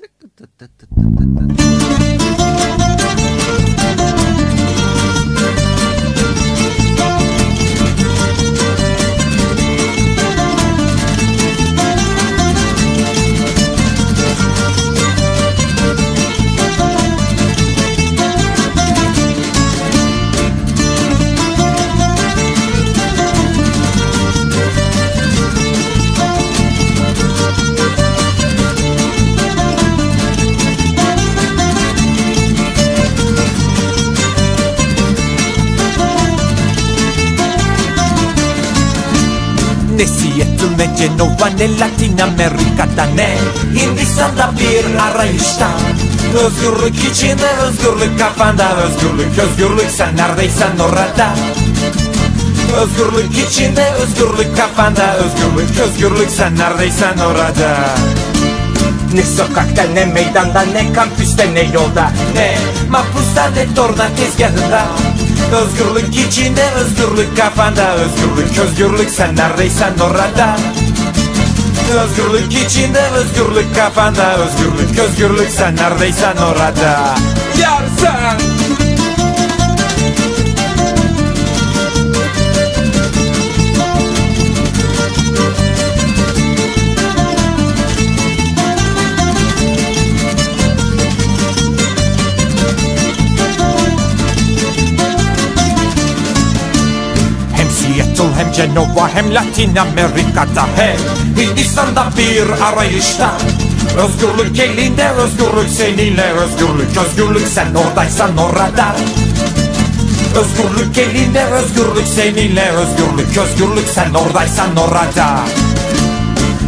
Ne Seattle ne Cenova ne Latin Amerika'da ne Hindistan'da bir arayışta. Özgürlük içinde özgürlük kafanda. Özgürlük özgürlük sen neredeysen orada. Özgürlük içinde özgürlük kafanda. Özgürlük özgürlük sen neredeysen orada. Ne sokakta ne meydanda ne kampüste ne yolda Ne mahpusta ne torna tezgahında Özgürlük içinde özgürlük kafanda. Özgürlük özgürlük sen neredeysen orada. Özgürlük içinde özgürlük kafanda. Özgürlük özgürlük sen neredeysen orada. Yarsın Hem Cenova hem Latin Amerika'da Hem Hindistan'da bir arayışta. Özgürlük elinde özgürlük seninle. Özgürlük özgürlük sen oradaysan orada. Özgürlük elinde özgürlük seninle. Özgürlük özgürlük sen oradaysan orada.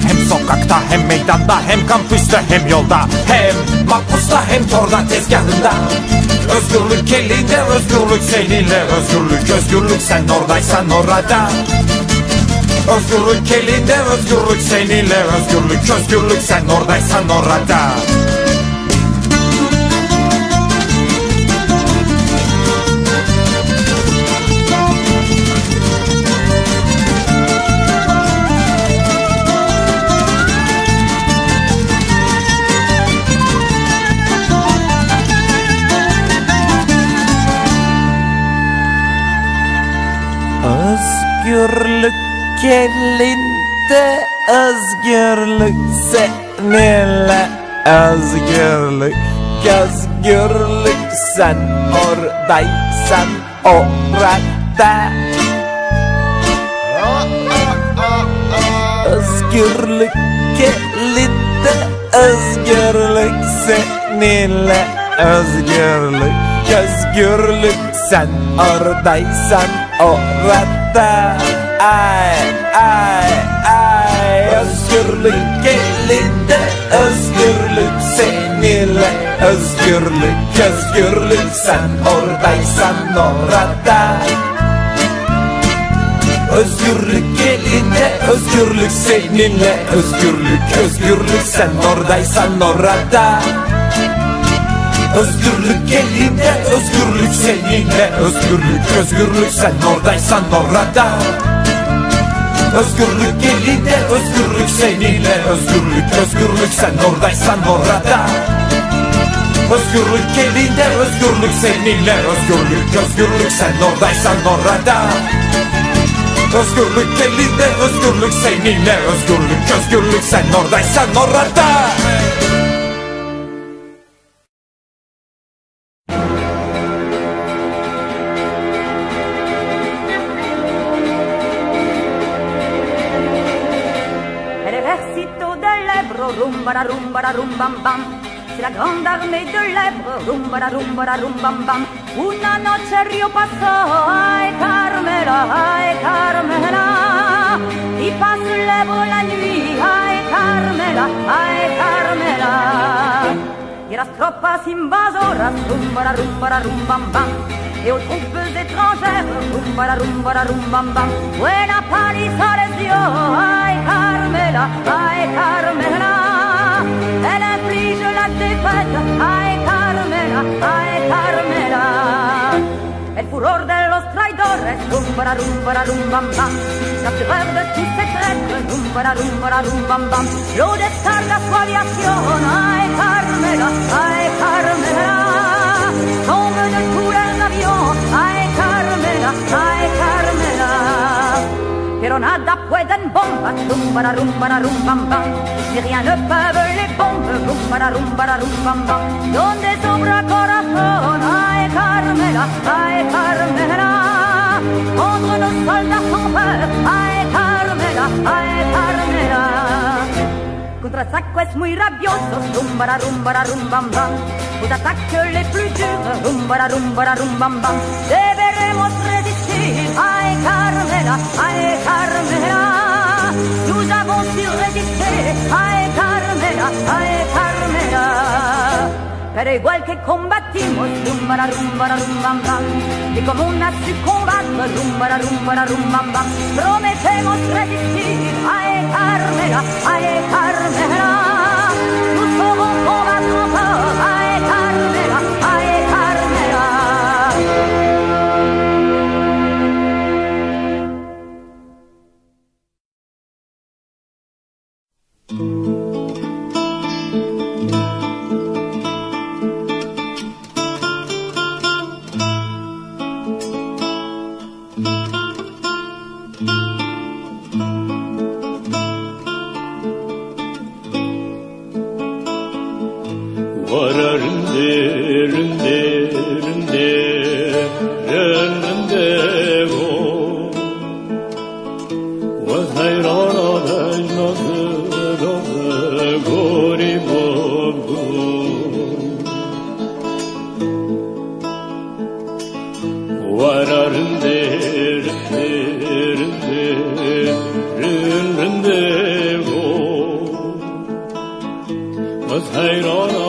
Hem sokakta hem meydanda hem kampüste hem yolda. Hem mahpusta hem torna tezgahında. Özgürlük elinde özgürlük seninle Özgürlük özgürlük sen oradaysan orada. Özgürlük elinde özgürlük seninle Özgürlük özgürlük sen oradaysan orada Özgürlük elinde özgürlük seninle. Özgürlük özgürlük sen oradaysan orada. Özgürlük elinde özgürlük seninle. Özgürlük özgürlük sen oradaysan orada ay ay ay özgürlük elinde özgürlük seninle. Özgürlük özgürlük sen oradaysan orada. Özgürlük elinde özgürlük seninle. Özgürlük özgürlük sen oradaysan orada. Özgürlük elinde özgürlük seninle. Özgürlük özgürlük sen oradaysan orada Özgürlük elinde özgürlük seninle özgürlük özgürlük sen oradaysan orada. Özgürlük elinde özgürlük seninle özgürlük özgürlük sen oradaysan orada. Özgürlük elinde özgürlük seninle özgürlük özgürlük sen oradaysan orada rumba la rumba la rumbam bam. C'est la grande armée de l'Èbre, rumba la rumba la rumbam bam. Una noche Rio pasó, ay Carmela, ay Carmela. Y passe l'Èbre la nuit, ay Carmela, ay Carmela. Et las tropas invasoras, rumba rumba la rumbam bam. Et aux troupes étrangères, rumba rumba la rumbam bam. Buena paliza rum para rum para rum bam bam. La ciudad de tu secreto es rum para rum para rum bam bam. Lo descarga su aviación, ay Carmela, ay Carmela. Toma en el cura el avión, ay Carmela, ay Carmela. pero nada pueden bombas, rum para rum para rum bam bam, si rien ne peuvent les bombes, rum para rum para rum bam bam, donde sobra corazón, ay Carmela, ay Carmela. Contre nos soldats sans ay Carmela, ay Carmela. Contra saco es muy rabioso, rumba la rumba la rumba bam. Aux attaques les plus dures, rumba la rumba la rumba bam. Deberemos resistir, ay Carmela, ay era igual que combatimos. Rumbara, rumbara, rumbam, bam. Y como una psicobata, rumbara, rumbara, rumbam, bam. Prometemos resistir. Ay, Carmela, ay, Carmela. Nous serons combattants. Hey, no, no.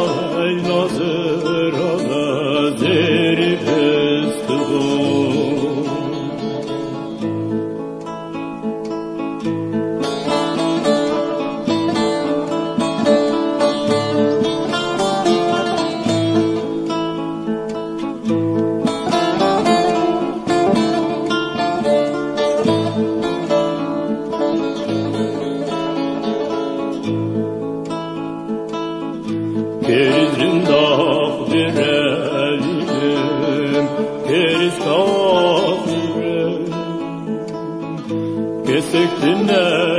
Kesektinden